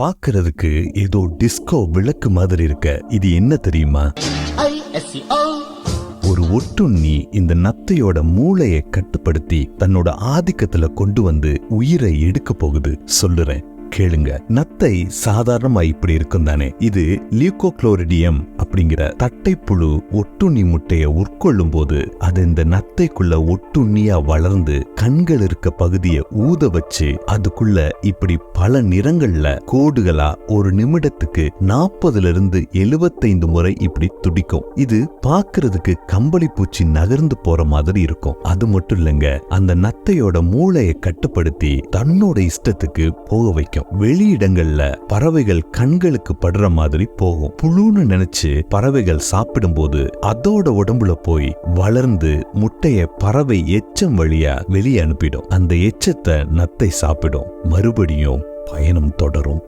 பார்க்கிறதுக்கு ஏதோ டிஸ்கோ விளக்கு மாதிரி இருக்க. இது என்ன தெரியுமா? I-S-C-O ஒரு ஒட்டுண்ணி இந்த நத்தையோட மூளையை கட்டுப்படுத்தி தன்னோட ஆதிக்கத்துல கொண்டு வந்து உயிரை எடுக்க போகுது. சொல்லுறேன். கேளுங்க. நத்தை சாதாரணமா இப்படி இருக்கும் தானே? இது லியூகோக்ளோரிடியம் அப்படிங்கிற தட்டைப்புழு ஒட்டுண்ணி முட்டைய உட்கொள்ளும் போது அது இந்த நத்தைக்குள்ள ஒட்டுண்ணியா வளர்ந்து கண்கள் இருக்க பகுதியை ஊத வச்சு அதுக்குள்ள இப்படி பல நிறங்கள்ல கோடுகளா ஒரு நிமிடத்துக்கு நாற்பதுல இருந்து எழுபத்தைந்து முறை இப்படி துடிக்கும். இது பாக்குறதுக்கு கம்பளி பூச்சி நகர்ந்து போற மாதிரி இருக்கும். அது மட்டும் இல்லைங்க அந்த நத்தையோட மூளையை கட்டுப்படுத்தி தன்னோட இஷ்டத்துக்கு போக வைக்கும். வெளியிடங்கள்ல பறவைகள் கண்களுக்கு படுற மாதிரி போகும். புழுன்னு நினைச்சு பறவைகள் சாப்பிடும்போது அதோட உடம்புல போய் வளர்ந்து முட்டைய பறவை எச்சம் வழியா வெளியே அனுப்பிடும். அந்த எச்சத்தை நத்தை சாப்பிடும். மறுபடியும் பயணம் தொடரும்.